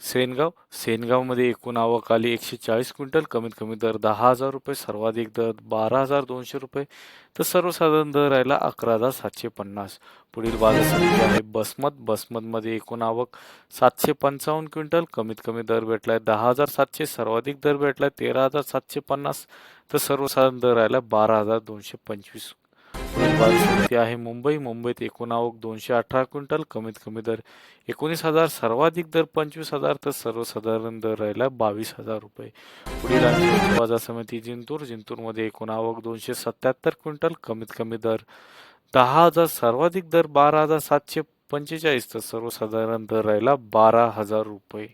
सेनगाव. सेनगावमध्ये एकूण आवक आली एकशे चाळीस क्विंटल. कमीत कमी दर दहा हजार रुपये सर्वाधिक दर बारा हजार दोनशे रुपये. तर सर्वसाधारण दर राहिला अकरा हजार सातशे पन्नास. पुढील बाजार समिती आहे बसमत. बसमतमध्ये एकूण आवक सातशे पंचावन्न क्विंटल. कमीत कमी दर भेटलाय दहा हजार सातशे सर्वाधिक दर भेटलाय तेरा हजार सातशे पन्नास. तर सर्वसाधारण दर राहिला बारा हजार दोनशे पंचवीस. पुढील बाजार आहे मुंबई. मुंबईत एकूण आवक दोनशे अठरा क्विंटल कमीत कमी दर एकोणीस हजार सर्वाधिक दर पंचवीस हजार तर सर्वसाधारण दर राहिला बावीस हजार रुपये. पुढील बाजार समिती जिंतूर. जिंतूरमध्ये एकूण आवक दोनशे सत्याहत्तर क्विंटल कमीत कमी दर दहा हजार सर्वाधिक दर बारा हजार सातशे पंचेचाळीस तर सर्वसाधारण दर राहिला बारा हजार रुपये.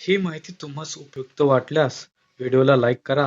ही माहिती तुम्हाला उपयुक्त वाटल्यास व्हिडिओला लाईक करा